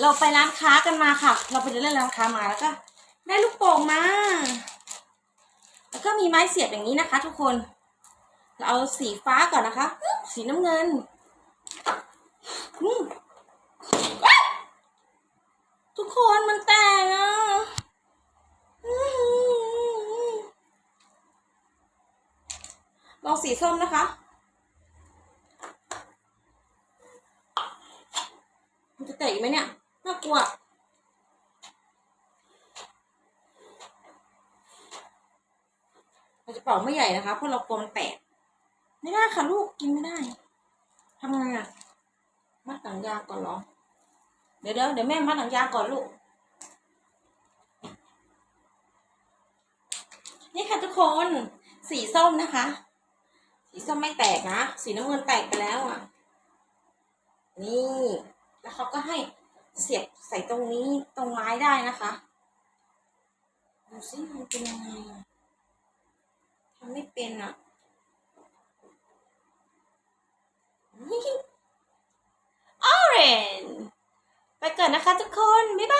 เราไปร้านค้ากันมาค่ะ เราไปเดินเล่นร้านค้ามาแล้วก็ ได้ลูกโป่งมา แล้วก็มีไม้เสียบอย่างนี้นะคะ ทุกคน เราเอาสีฟ้าก่อนนะคะ สีน้ำเงินทุกคนมันแตกอะลองสีส้มนะคะมันจะแตกอีกไหมเนี่ยากลัวเราจะเป่าไม่ใหญ่นะคะเพราะเรากลัวมันแตกไม่ได้ค่ะลูกกินไม่ได้ทำไงอะมัดหนังยางก่อนหรอ เดี๋ยวเดี๋ยวเดี๋ยวแม่มัดหนังยางก่อนลูก นี่ค่ะทุกคน สีส้มนะคะ สีส้มไม่แตกนะ สีน้ำเงินแตกไปแล้วอะ นี่ แล้วเขาก็ให้ เสียบใส่ตรงนี้ตรงไม้ได้นะคะดูสิมันเป็นยังไงทำไม่เป็นอะออเรนไปก่อนนะคะทุกคน บ๊ายบาย